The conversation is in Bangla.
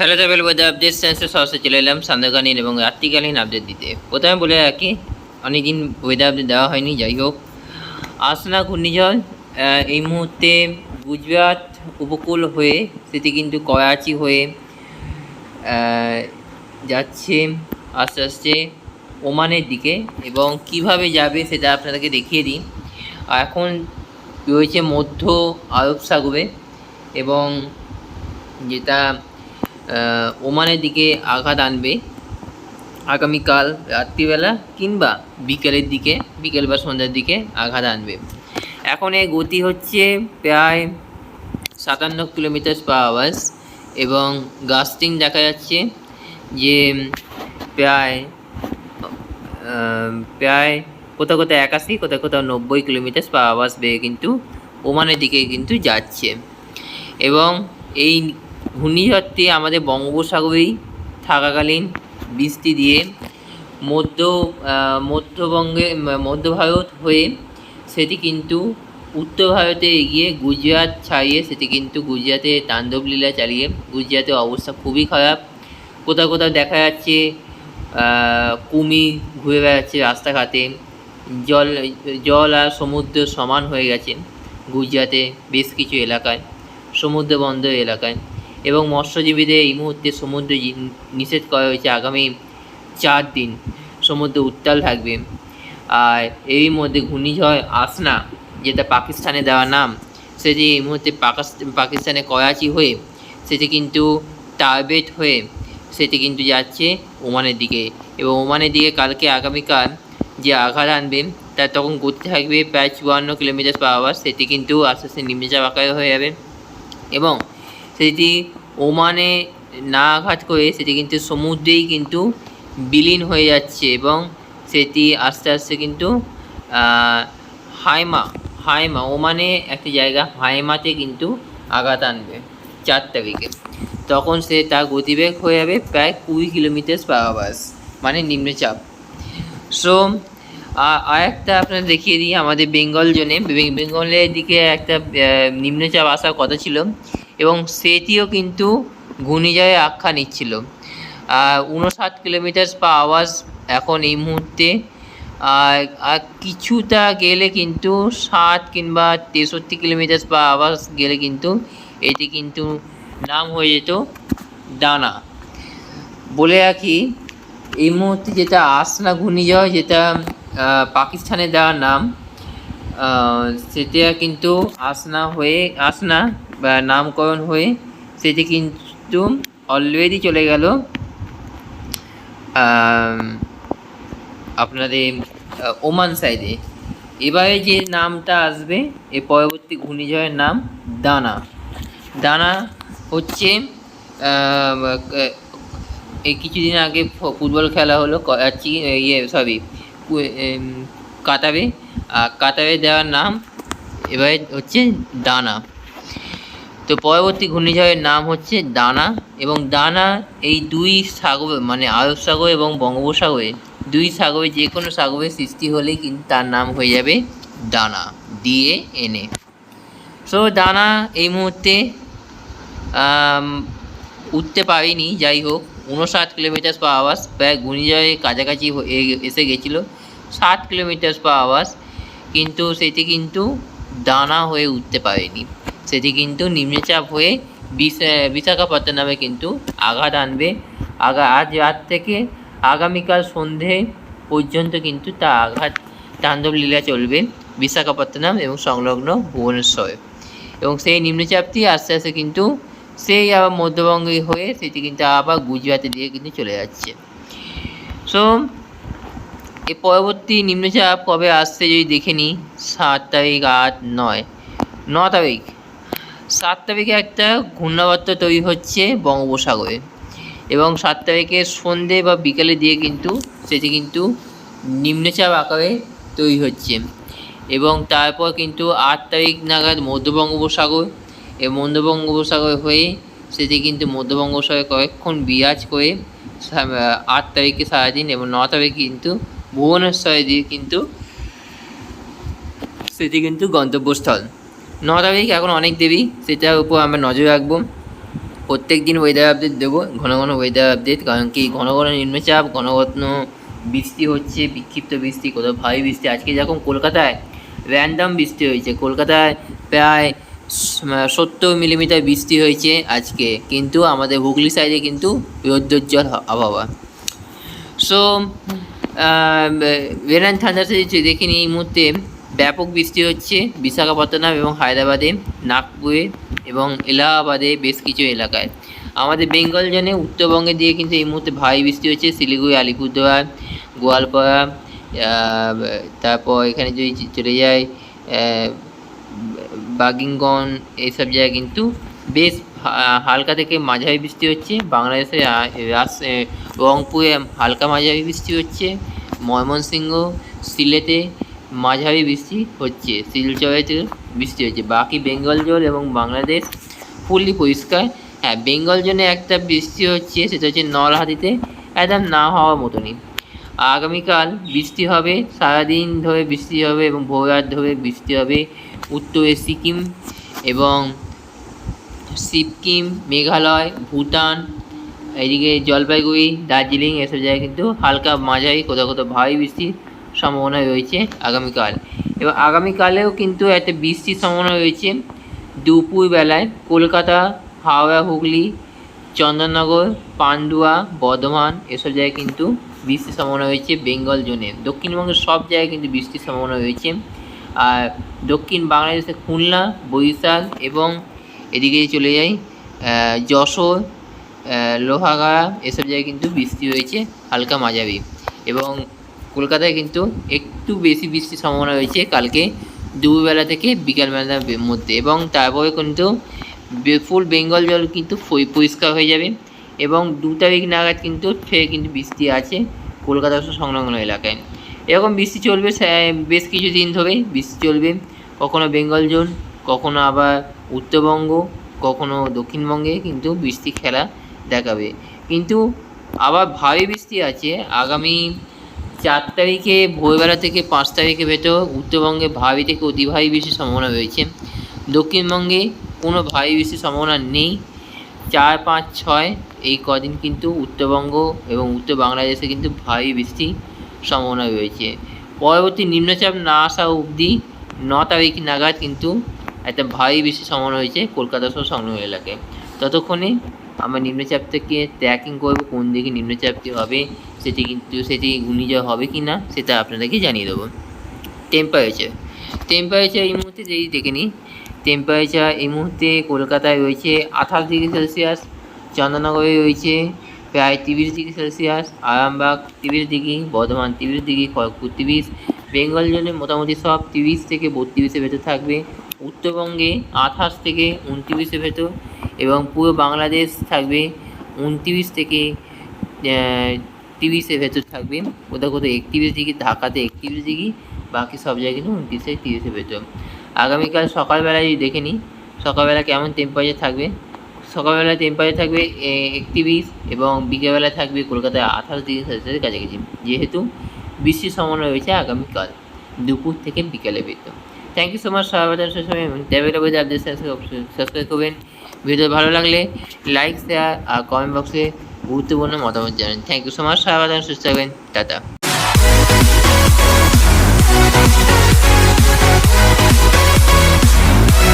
হ্যালো ট্রাভেল ওয়েদার আপডেট সেন্সে সরাসরি চলে এলাম সান্ধ্যকালীন এবং রাত্রিকালীন আপডেট দিতে। প্রথমে বলে রাখি, অনেকদিন ওয়েদার আপডেট দেওয়া হয়নি, যাই হোক। আসনা ঘূর্ণিঝড় এই মুহূর্তে গুজরাট উপকূল হয়ে, সেটি কিন্তু করাচি হয়ে যাচ্ছে, আস্তে আস্তে ওমানের দিকে এবং কীভাবে যাবে সেটা আপনাদেরকে দেখিয়ে দিই। আর এখন রয়েছে মধ্য আরব সাগরে এবং যেটা ওমানের দিকে আঘাত আনবে। আগামীকাল রাত্রিবেলা কিংবা বিকেলের দিকে, বিকেল বা সন্ধ্যার দিকে আঘাত আনবে। এখন এর গতি হচ্ছে প্রায় সাতান্ন কিলোমিটার পার আওয়ার্স এবং গাস্টিং দেখা যাচ্ছে যে প্রায় প্রায় কোথাও কোথাও একাশি, কোথাও কোথাও নব্বই কিলোমিটার পার আওয়ার্স বেয়ে কিন্তু ওমানের দিকে কিন্তু যাচ্ছে। এবং এই ঘূর্ণিঝড়টি আমাদের বঙ্গোপসাগরেই থাকাকালীন বৃষ্টি দিয়ে মধ্য মধ্যবঙ্গে মধ্য ভারত হয়ে সেটি কিন্তু উত্তর ভারতে এগিয়ে গুজরাট ছাড়িয়ে সেটি কিন্তু গুজরাটে তাণ্ডব লীলা চালিয়ে গুজরাটের অবস্থা খুবই খারাপ। কোথাও কোথাও দেখা যাচ্ছে কুমির ঘুরে বেড়াচ্ছে রাস্তাঘাটে। জল জল আর সমুদ্র সমান হয়ে গেছে গুজরাটে বেশ কিছু এলাকায় সমুদ্র বন্দর এলাকায়। এবং মৎস্যজীবীদের এই মুহূর্তে সমুদ্র নিষেধ করা হয়েছে আগামী চার দিন সমুদ্র উত্তাল থাকবে। আর এরই মধ্যে ঘূর্ণিঝড় আসনা, যেটা পাকিস্তানে দেওয়া নাম, সেটি এই মুহূর্তে পাকাস- পাকিস্তানে করাচি হয়ে সেটি কিন্তু টার্বেট হয়ে সেটি কিন্তু যাচ্ছে ওমানের দিকে। এবং ওমানের দিকে কালকে আগামীকাল যে আঘাত আনবে তার তখন গতি থাকবে প্রায় চুয়ান্ন কিলোমিটার পার আওয়ার সেটি কিন্তু আস্তে আস্তে নিম্নচাপ আকারে হয়ে যাবে। এবং সেটি ওমানে না আঘাত করে সেটি কিন্তু সমুদ্রেই কিন্তু বিলীন হয়ে যাচ্ছে এবং সেটি আস্তে আস্তে কিন্তু হাইমা হাইমা, ওমানে একটি জায়গা হাইমাতে কিন্তু আঘাত আনবে চার তারিখে। তখন সে তার গতিবেগ হয়ে যাবে প্রায় কুড়ি কিলোমিটার পার আওয়ার্স মানে নিম্নচাপ। সো আর একটা আপনার দেখিয়ে দিই, আমাদের বেঙ্গল জোনে। বেঙ্গলের দিকে একটা নিম্নচাপ আসার কথা ছিল। এবং সেটিও কিন্তু ঘূর্ণিঝড়ে আখ্যা নিচ্ছিল। উনষাট কিলোমিটার পার আওয়াজ এখন এই মুহূর্তে। আর কিছুটা গেলে কিন্তু ষাট কিংবা তেষট্টি কিলোমিটার পার আওয়ার্স গেলে কিন্তু এটি কিন্তু নাম হয়ে যেত ডানা। বলে রাখি, এই মুহূর্তে যেটা আসনা ঘূর্ণিঝড়, যেটা পাকিস্তানে দেওয়ার নাম সেটা কিন্তু আসনা হয়ে আসনা নামকরণ হয়ে সেটি কিন্তু অলরেডি চলে গেল। আপনাদের ওমান সাইডে এবারে যে নামটা আসবে এই পরবর্তী ঘূর্ণিঝড়ের নাম দানা। দানা হচ্ছে এই কিছুদিন আগে ফুটবল খেলা হলো ইয়ে সরি কাতারে। আর কাতারে দেওয়ার নাম এবারে হচ্ছে দানা। তো পরবর্তী ঘূর্ণিঝড়ের নাম হচ্ছে দানা এবং দানা এই দুই সাগর মানে আরব সাগর এবং বঙ্গোপসাগরে, দুই সাগরে যে কোনো সাগরের সৃষ্টি হলেই কিন্তু তার নাম হয়ে যাবে দানা দিয়ে এনে সো দানা এই মুহূর্তে উঠতে পারিনি, যাই হোক, উনষাট কিলোমিটার পার আওয়ার্স প্রায় ঘূর্ণিঝড়ের কাছাকাছি এসে গেছিল, ষাট কিলোমিটার পার আওয়ার্স কিন্তু সেটি কিন্তু দানা হয়ে উঠতে পারেনি। সেটি কিন্তু নিম্নচাপ হয়ে বিশা- বিশাখাপত্তনমে কিন্তু আঘাত আনবে। আগা আজ রাত থেকে আগামীকাল সন্ধে পর্যন্ত কিন্তু তা আঘাত তাণ্ডব লীলা চলবে বিশাখাপত্তনম এবং সংলগ্ন ভুবনেশ্বরে। এবং সেই নিম্নচাপটি আস্তে আস্তে কিন্তু সেই আবার মধ্যবঙ্গে হয়ে সেটি কিন্তু আবার গুজরাটের দিকে কিন্তু চলে যাচ্ছে। সো এই পরবর্তী নিম্নচাপ কবে আসছে যদি দেখে নিই, সাত তারিখ আট নয়। ন তারিখ। সাত তারিখে একটা ঘূর্ণাবর্ত তৈরি হচ্ছে বঙ্গোপসাগরে। এবং সাত তারিখে সন্ধে বা বিকালে দিয়ে কিন্তু সেটি কিন্তু নিম্নচাপ আকারে তৈরি হচ্ছে। এবং তারপর কিন্তু আট তারিখ নাগাদ মধ্য বঙ্গোপসাগর এই মধ্য বঙ্গোপসাগর হয়ে সেটি কিন্তু মধ্য বঙ্গোপসাগরে কয়েকক্ষণ বিরাজ করে আট তারিখে সারাদিন এবং ন তারিখে কিন্তু ভুবনেশ্বরে দিয়ে কিন্তু সেটি কিন্তু গন্তব্যস্থল। ন তারিখ, এখন অনেক দেবী সেটার উপর আমরা নজর রাখব। প্রত্যেক দিন ওয়েদার আপডেট দেবো, ঘন ঘন ওয়েদার আপডেট কারণ কি ঘন ঘন নিম্নচাপ, ঘন ঘন বৃষ্টি হচ্ছে, বিক্ষিপ্ত বৃষ্টি, কোথাও ভারী বৃষ্টি। আজকে যেরকম কলকাতায় র্যান্ডাম বৃষ্টি হয়েছে, কলকাতায় প্রায় সত্তর মিলিমিটার বৃষ্টি হয়েছে আজকে, কিন্তু আমাদের হুগলি সাইডে কিন্তু রৌদ্রোজ্জ্বল আবহাওয়া। সো ভেরান ঠান্ডা যদি দেখিনি এই মুহূর্তে। ব্যাপক বৃষ্টি হচ্ছে বিশাখাপত্তনম এবং হায়দ্রাবাদে, নাগপুরে এবং এলাহাবাদে বেশ কিছু এলাকায়। আমাদের বেঙ্গল জোনে উত্তরবঙ্গে দিয়ে কিন্তু এই মুহূর্তে ভারী বৃষ্টি হচ্ছে। শিলিগুড়ি, আলিপুরদুয়ার, গোয়ালপাড়া তারপর এখানে যদি চলে যায় বাগিংগন এইসব জায়গায় কিন্তু বেশ হালকা থেকে মাঝারি বৃষ্টি হচ্ছে। বাংলাদেশে রংপুরে হালকা মাঝারি বৃষ্টি হচ্ছে। ময়মনসিংহ, সিলেটে মাঝারি বৃষ্টি হচ্ছে শিলচরেতে বৃষ্টি হচ্ছে। বাকি বেঙ্গল জল এবং বাংলাদেশ ফুললি পরিষ্কার। হ্যাঁ বেঙ্গল জোনে একটা বৃষ্টি হচ্ছে, সেটা হচ্ছে নলহাটিতে, একদম না হওয়ার মতনই। আগামীকাল বৃষ্টি হবে, সারাদিন ধরে বৃষ্টি হবে এবং ভোররাত ধরে বৃষ্টি হবে। উত্তরে সিকিম এবং সিকিম, মেঘালয়, ভুটান এদিকে জলপাইগুড়ি, দার্জিলিং, এসব জায়গায় কিন্তু হালকা মাঝারি, কোথাও কোথাও ভারী বৃষ্টির সম্ভাবনা রয়েছে আগামীকাল। এবং আগামীকালেও কিন্তু একটা বৃষ্টির সম্ভাবনা রয়েছে। দুপুর বেলায় কলকাতা, হাওড়া, হুগলি, চন্দননগর, পান্ডুয়া, বর্ধমান এসব জায়গায় কিন্তু বৃষ্টির সম্ভাবনা রয়েছে বেঙ্গল জোনে। দক্ষিণবঙ্গের সব জায়গায় কিন্তু বৃষ্টির সম্ভাবনা রয়েছে। আর দক্ষিণ বাংলাদেশে খুলনা, বরিশাল এবং এদিকে চলে যাই যশোর লোহাগাড়া এসব জায়গায় কিন্তু বৃষ্টি হয়েছে হালকা মাঝারি। এবং কলকাতায় কিন্তু একটু বেশি বৃষ্টির সম্ভাবনা রয়েছে কালকে দুপুরবেলা থেকে বিকালবেলার মধ্যে। এবং তারপরে কিন্তু ফুল বেঙ্গল জল কিন্তু পরিষ্কার হয়ে যাবে এবং দু তারিখ নাগাদ কিন্তু ফের কিন্তু বৃষ্টি আছে কলকাতা সংলগ্ন এলাকায়। এরকম বৃষ্টি চলবে বেশ কিছু দিন ধরে। বৃষ্টি চলবে কখনো বেঙ্গল জোন, কখনো আবার উত্তরবঙ্গ, কখনো দক্ষিণবঙ্গে কিন্তু বৃষ্টি খেলা দেখাবে। কিন্তু আবার ভারী বৃষ্টি আছে। আগামী চার তারিখে, ভোরবেলা থেকে পাঁচ তারিখের ভেতর উত্তরবঙ্গে ভারী থেকে অতি ভারী বৃষ্টির সম্ভাবনা রয়েছে। দক্ষিণবঙ্গে কোনো ভারী বৃষ্টির সম্ভাবনা নেই। চার, পাঁচ, ছয়, এই কদিন কিন্তু উত্তরবঙ্গ এবং উত্তর বাংলাদেশে কিন্তু ভারী বৃষ্টির সম্ভাবনা রয়েছে। পরবর্তী নিম্নচাপ না আসা অবধি ন তারিখ নাগাদ কিন্তু একটা ভারী বৃষ্টির সম্ভাবনা রয়েছে কলকাতা সহ সংলগ্ন এলাকায়। ততক্ষণে আমরা নিম্নচাপ থেকে ট্র্যাকিং করব, কোন দিকে নিম্নচাপটি হবে, সেটি কিন্তু, সেটি ঘূর্ণিঝড় হবে কি না সেটা আপনাদেরকে জানিয়ে দেবো। টেম্পারেচার টেম্পারেচার এই মুহূর্তে যদি দেখে নিই টেম্পারেচার এই মুহূর্তে কলকাতায় রয়েছে আঠাশ ডিগ্রি সেলসিয়াস চন্দননগরে রয়েছে প্রায় তিরিশ ডিগ্রি সেলসিয়াস, আরামবাগ তিরিশ ডিগ্রি, বর্ধমান তিরিশ ডিগ্রি, খড়গপুর তিরিশ বেঙ্গল জোনে মোটামুটি সব তিরিশ থেকে বত্রিশের ভেতর থাকবে। উত্তরবঙ্গে আঠাশ থেকে উনত্রিশের ভেতর এবং পুরো বাংলাদেশ থাকবে উনত্রিশ থেকে তিরিশের ভেতর থাকবে। কোথাও কোথাও একত্রিশ ডিগ্রি, ঢাকাতে একত্রিশ ডিগ্রি, বাকি সব জায়গায় কিন্তু উনত্রিশ থেকে তিরিশের ভেতর। আগামীকাল সকালবেলায় যদি দেখে নিই, সকালবেলা কেমন টেম্পারেচার থাকবে? সকালবেলা টেম্পারেচার থাকবে একত্রিশ এবং বিকেলবেলা থাকবে কলকাতায় আঠাশ ডিগ্রি সেলসিয়াসের কাছাকাছি। যেহেতু বৃষ্টির সম্ভাবনা রয়েছে আগামীকাল দুপুর থেকে বিকেলে বিদ্যুৎ থ্যাংক ইউ সো মাচ সবাই সবাই আপডেট সাবস্ক্রাইব করবেন। ভিডিও ভালো লাগলে লাইক শেয়ার আর কমেন্ট বক্সে গুরুত্বপূর্ণ মতামত জানান। থ্যাংক ইউ সো মাচ সবাই সুস্থ থাকবেন, টাটা।